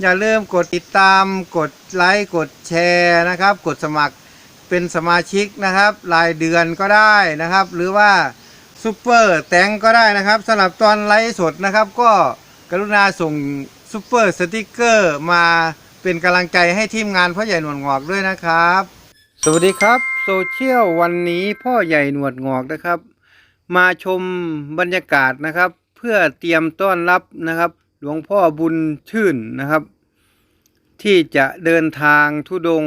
อย่าลืมกดติดตาม กดไลค์ กดแชร์นะครับ กดสมัครเป็นสมาชิกนะครับ รายเดือนก็ได้นะครับ หรือว่าซูเปอร์แตงก็ได้นะครับสำหรับตอนไลฟ์สดนะครับ ก็กรุณาส่งซูเปอร์สติกเกอร์มาเป็นกำลังใจให้ทีมงานพ่อใหญ่หนวดงอกด้วยนะครับ สวัสดีครับโซเชียลวันนี้พ่อใหญ่หนวดงอกนะครับ มาชมบรรยากาศนะครับ เพื่อเตรียมต้อนรับนะครับ หลวงพ่อบุญชื่นนะครับ ที่จะเดินทางทุดง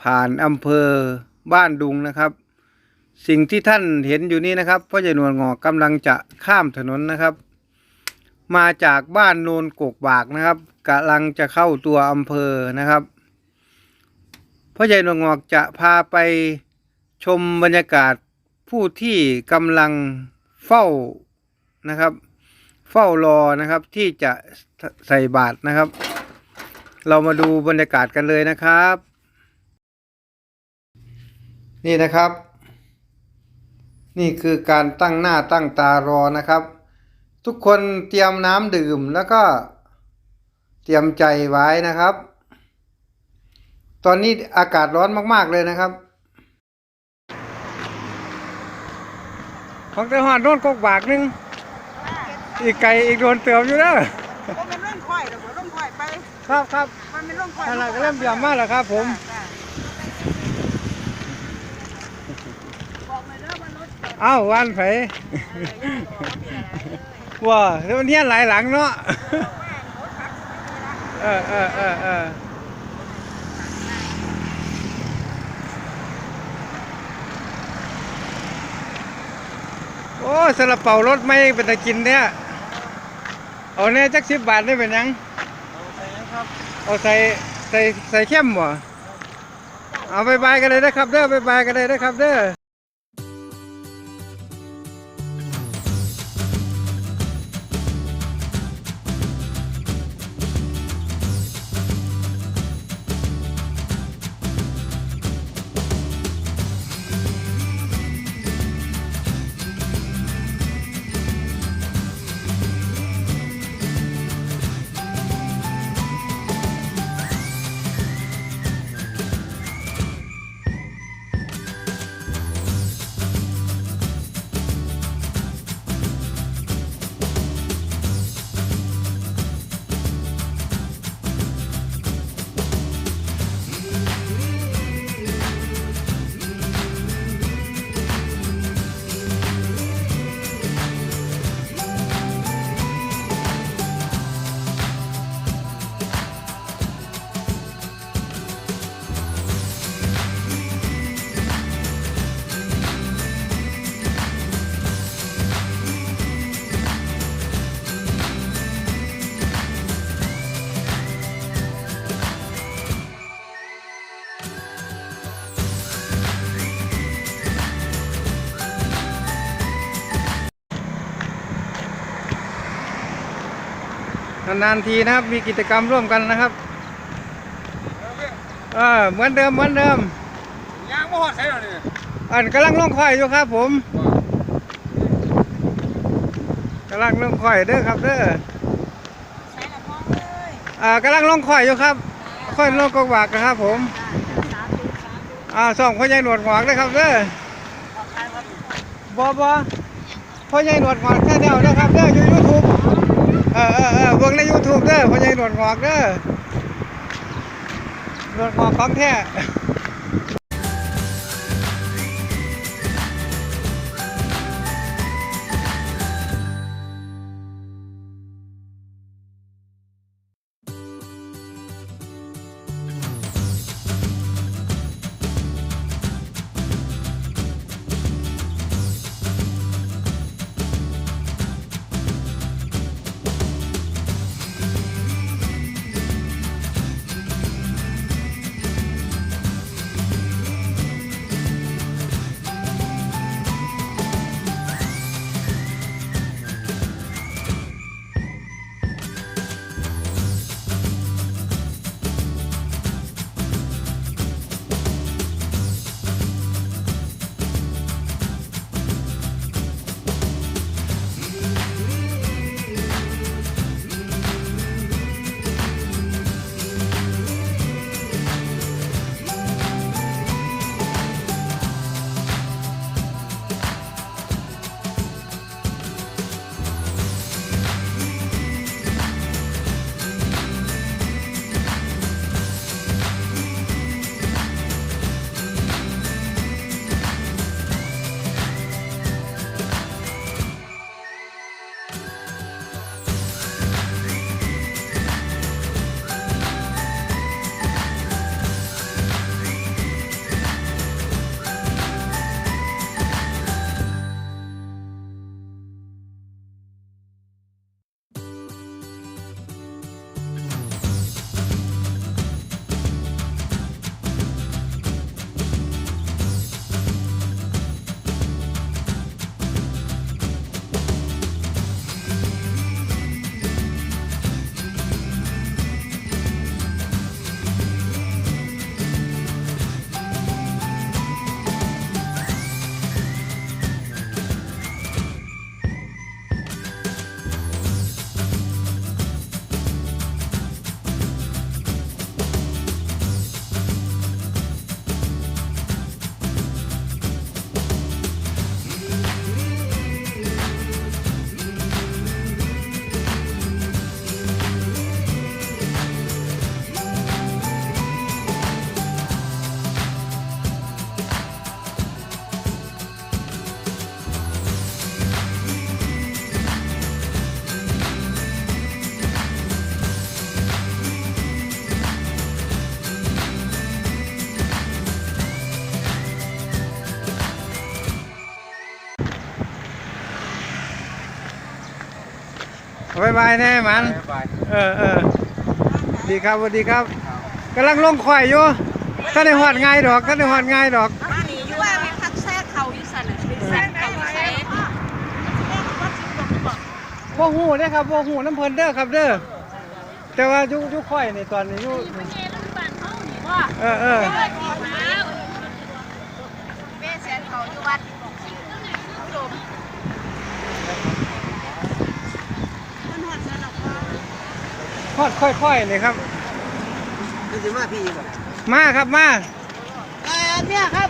ผ่านอำเภอบ้านดุงนะครับ สิ่งที่ท่านเห็นอยู่นี้นะครับพ่อใหญ่หนวดงอกกำลังจะข้ามถนนนะครับ มาจากบ้านโนนกกบากนะครับกำลังจะเข้าตัวอำเภอนะครับพ่อใหญ่หนวดงอกจะพาไปชมบรรยากาศผู้ที่กำลังเฝ้านะครับ เฝ้ารอนะครับที่จะใส่บาตรนะครับ เรามาดูบรรยากาศกันเลยนะครับ นี่นะครับ นี่คือการตั้งหน้าตั้งตารอนะครับ ทุกคนเตรียมน้ำดื่มแล้วก็เตรียมใจไว้นะครับ ตอนนี้อากาศร้อนมาก ๆ เลยนะครับของแต่หอดโดนกกบากหนึง อีกไก่อีกโดนเติมอยู่นะโอ้มันร่องค่อยเดี๋ยวผมร่องค่อยไป ครับครับมันเป็นร่องค่อยอะไรก็เริ่มเดือดมากแล้วครับ ผมบอกเลยนะว่ารถเอ้าวันไผว้าแล้วมันเฮี้ยนหลายหลังเนาะเออเออเออเออโอ้สลับเป่ารถไม่เป็นตะกินเนี่ย เอาเนี่ยจักสิบบาทได้เป็นหยัง เอาใส่ใส่ใส่เข้มบ่เอาไปบายกันเลยนะครับเด้อไปบายกันเลยนะครับเด้อ นานๆทีนะครับ มีกิจกรรมร่วมกันนะครับเออเหมือนเดิมเหมือนเดิมยางบ่ฮอดใส่แล้วนี่อันกำลังลงข่อยอยู่ครับผมกำลังลงข่อยเด้อครับเด้อใช้ละมองเลยอ่ากำลังลงข่อยอยู่ครับข่อยลงกกบากครับผมสาธุสาธุอ่าส่องพ่อใหญ่หนวดหงอกเลยครับเด้อขอบคุณครับบอบอพ่อใหญ่หนวดหงอกแค่เดียวนะครับเด้ออยู่ยูทูบ เออเออเออเบิ่งในยูทูบเด้อพ่อใหญ่หนวดงอกเด้อหนวดงอกของแท้ บายบายแน่มัน เออเออดีครับสวัสดีครับกำลังลงข่อยอยู่ถ้าได้หอดง่ายดอกถ้าได้หอดง่ายดอกบ้านนี้ยู่ว่ามีพักแทรกเขาอยู่สันน่ะไปแทรกเขาอยู่ใส่บ่หูเด้ครับบ่หูน้ำเพลินเด้อครับเด้อแต่ว่ายู่อยู่ข่อยนี่ตอนนี้อยู่เออเออแม่แสนเขาอยู่วัด ฮอดค่อยๆนี่ครับมันจะมาพี่บ่มาครับมาเออเนี่ยครับ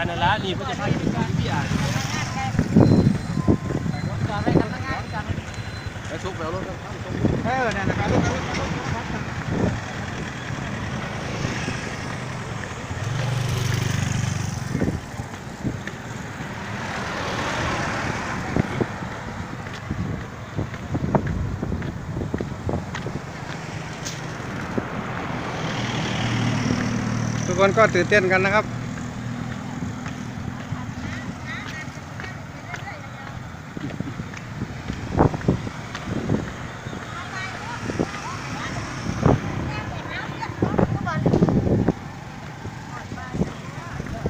การนั่นละนี่เพิ่นจะพากินพี่อ่านแล้วชุกไปเอารถเออนั่นนะครับทุกคนก็ตื่นเต้นกันนะครับ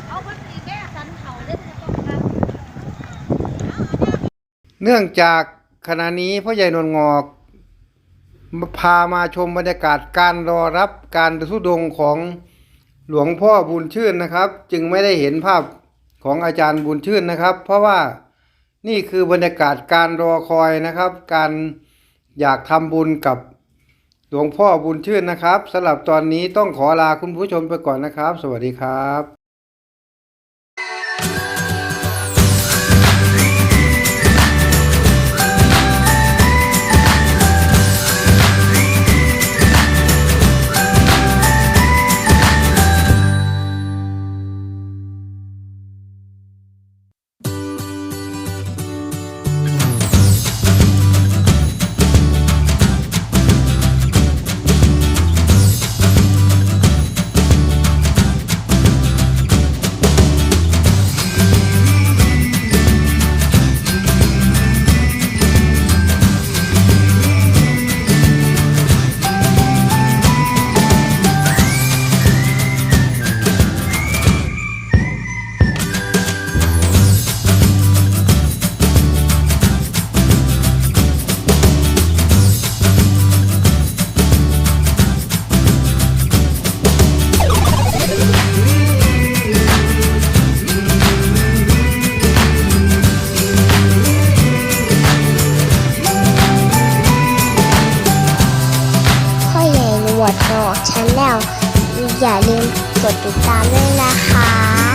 เอาคนสีแม่สันเขาเล่นกัน เนื่องจากขณะนี้พ่อใหญ่นวลงอกพามาชมบรรยากาศการรอรับการทุดงของหลวงพ่อบุญชื่นนะครับ จึงไม่ได้เห็นภาพของอาจารย์บุญชื่นนะครับ เพราะว่านี่คือบรรยากาศการรอคอยนะครับ การอยากทำบุญกับหลวงพ่อบุญชื่นนะครับสำหรับตอนนี้ต้องขอลาคุณผู้ชมไปก่อนนะครับ สวัสดีครับ อย่าลืมกดติดตามด้วยนะคะ